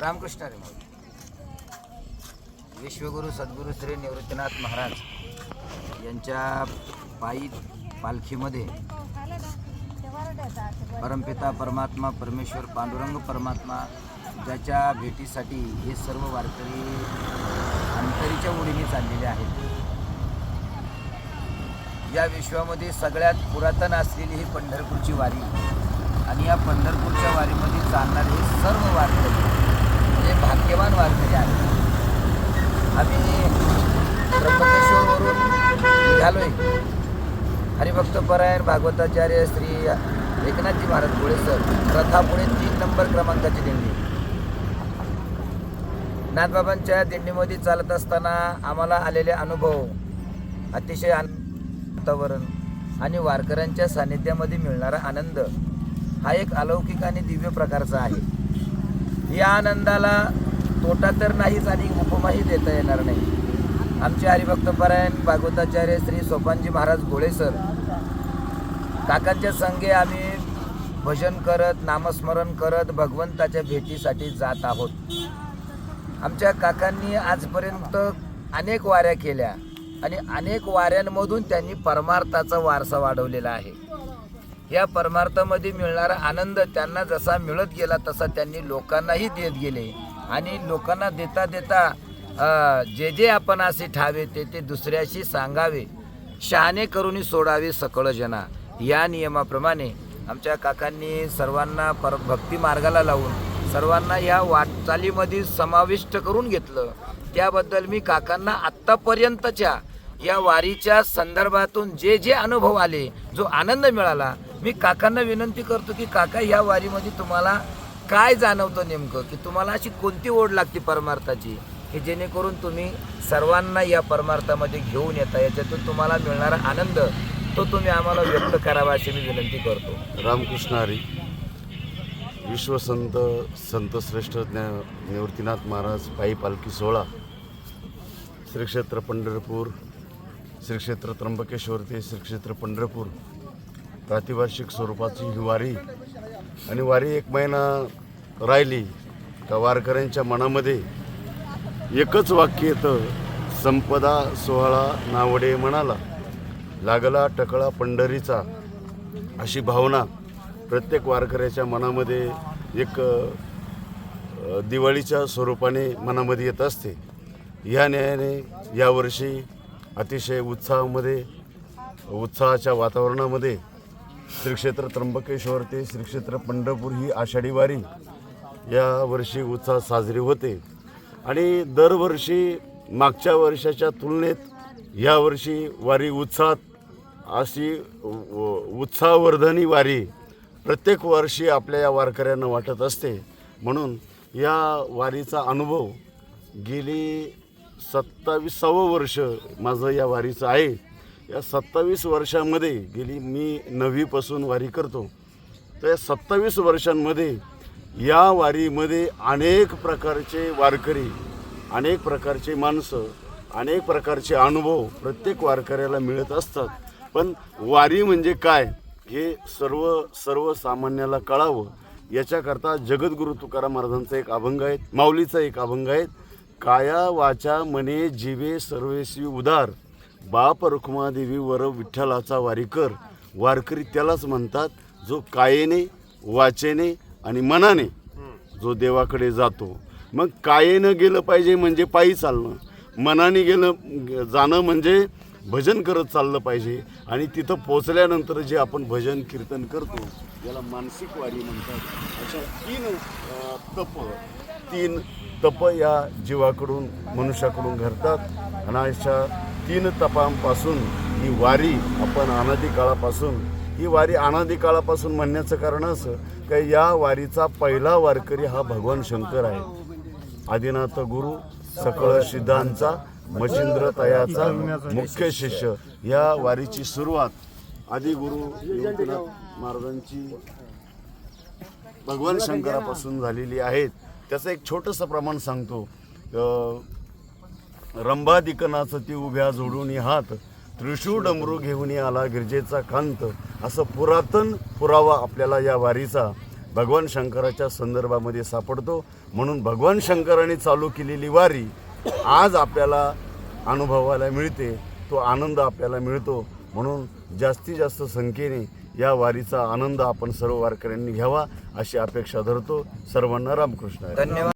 रामकृष्ण रे माऊली विश्वगुरु सद्गुरु श्री निवृत्तीनाथ महाराज यांच्या पायी पालखीमध्ये परमपिता परमात्मा परमेश्वर पांडुरंग परमात्मा ज्याच्या भेटीसाठी हे सर्व वारकरी अंतरीच्या ओढीने चाललेले आहेत. या विश्वामध्ये सगळ्यात पुरातन असलेली ही पंढरपूरची वारी आणि या पंढरपूरच्या वारीमध्ये चालणारे हे सर्व वारकरी हे भाग्यवान वारकरी आले आम्ही त्र्यंबकेश्वरवरून निघालोय. हरिभक्त परायण भागवताचार्य श्री एकनाथजी महाराज गोळे सर रथापुढे तीन नंबर क्रमांकाची दिंडी. नाथबाबांच्या दिंडीमध्ये चालत असताना आम्हाला आलेले अनुभव अतिशय वातावरण आणि वारकऱ्यांच्या सानिध्यामध्ये मिळणारा आनंद हा एक अलौकिक आणि दिव्य प्रकारचा आहे. या आनंदाला तोटा तर नाहीच आणि उपमाही देता येणार नाही. आमचे हरिभक्तपरायण भागवताचार्य श्री सोपानजी महाराज गोळे सर. काकांच्या संगे आम्ही भजन करत नामस्मरण करत भगवंताच्या भेटीसाठी जात आहोत. आमच्या काकांनी आजपर्यंत अनेक वाऱ्या केल्या आणि अनेक वाऱ्यांमधून त्यांनी परमार्थाचा वारसा वाढवलेला आहे. या परमार्थामध्ये मिळणारा आनंद त्यांना जसा मिळत गेला तसा त्यांनी लोकांनाही देत गेले. आणि लोकांना देता देता जे जे आपण असे ठावे ते ते दुसऱ्याशी सांगावे. शहाणे करून सोडावे सकळ जना. या नियमाप्रमाणे आमच्या काकांनी सर्वांना पर भक्ती मार्गाला लावून सर्वांना या वाटचालीमध्ये समाविष्ट करून घेतलं. त्याबद्दल मी काकांना आत्तापर्यंतच्या या वारीच्या संदर्भातून जे जे अनुभव आले जो आनंद मिळाला मी काकांना विनंती करतो की काका ह्या वारीमध्ये तुम्हाला काय जाणवतं नेमकं? की तुम्हाला अशी कोणती ओढ लागते परमार्थाची? की जेणेकरून तुम्ही सर्वांना या परमार्थामध्ये घेऊन येता याच्यातून तुम्हाला मिळणारा आनंद तो तुम्ही आम्हाला व्यक्त करावा अशी मी विनंती करतो. रामकृष्ण हरी. विश्वसंत संतश्रेष्ठ ज्ञा निवृत्तीनाथ महाराज पायी पालखी सोहळा. श्री क्षेत्र पंढरपूर श्री क्षेत्र त्र्यंबकेश्वर ते श्री क्षेत्र पंढरपूर. प्रातिभाषिक स्वरूपाची ही वारी. आणि वारी एक महिना राहिली का वारकऱ्यांच्या मनामध्ये एकच वाक्य येतं संपदा सोहळा नावडे म्हणाला. लागला टकळा पंढरीचा अशी भावना प्रत्येक वारकऱ्याच्या मनामध्ये एक दिवाळीच्या स्वरूपाने मनामध्ये येत असते. या न्यायाने यावर्षी अतिशय उत्साहामध्ये उत्साहाच्या वातावरणामध्ये श्री क्षेत्र त्र्यंबकेश्वर ते श्री क्षेत्र पंढरपूर ही आषाढी वारी या वर्षी उत्साह साजरी होते. आणि दरवर्षी मागच्या वर्षाच्या तुलनेत यावर्षी वारी उत्साहात अशी उत्साहवर्धनी वारी प्रत्येक वर्षी आपल्या या वारकऱ्यांना वाटत असते. म्हणून या वारीचा अनुभव गेली सत्तावीसावं वर्ष माझं या वारीचं आहे. या सत्तावीस वर्षामध्ये गेली मी नववीपासून वारी करतो. तर या सत्तावीस वर्षांमध्ये या वारीमध्ये अनेक प्रकारचे वारकरी अनेक प्रकारचे माणसं अनेक प्रकारचे अनुभव प्रत्येक वारकऱ्याला मिळत असतात. पण वारी म्हणजे काय हे सर्व सर्वसामान्याला कळावं. याच्याकरता जगद्गुरु तुकाराम महाराजांचा एक अभंग आहे माऊलीचा एक अभंग आहे काया वाचा मने जीवे सर्वेशी उदार. बाप रुक्मादेवीवर विठ्ठलाचा वारीकर वारकरी त्यालाच म्हणतात जो कायेने वाचेने आणि मनाने जो देवाकडे जातो. मग कायेनं गेलं पाहिजे म्हणजे पायी चालणं. मनाने गेलं जाणं म्हणजे भजन करत चाललं पाहिजे. आणि तिथं पोचल्यानंतर जे आपण भजन कीर्तन करतो याला मानसिक वारी म्हणतात. अशा तीन तप तीन तप या जीवाकडून मनुष्याकडून घडतात. आणि अशा तीन तपांपासून ही वारी आपण अनादी काळापासून ही वारी अनादी काळापासून म्हणण्याचं कारण असं की या वारीचा पहिला वारकरी हा भगवान शंकर आहे. आदिनाथ गुरु सकळ सिद्धांचा मच्छिंद्र तयाचा मुख्य शिष्य या वारीची सुरुवात. आदिगुरु महाराजांची भगवान शंकरापासून झालेली आहेत त्याचं एक छोटंसं प्रमाण सांगतो. रंभादिकनाचं ती उभ्या जोडून हात त्रिशूळ डमरू घेऊन आला गिरजेचा कांत. असं पुरातन पुरावा आपल्याला या वारीचा भगवान शंकराच्या संदर्भामध्ये सापडतो. म्हणून भगवान शंकराने चालू केलेली वारी आज आपल्याला अनुभवायला मिळते. तो आनंद आपल्याला मिळतो. म्हणून जास्तीत जास्त संख्येने या वारीचा आनंद आपण सर्व वारकऱ्यांनी घ्यावा अशी अपेक्षा धरतो. सर्वांना रामकृष्ण. धन्यवाद.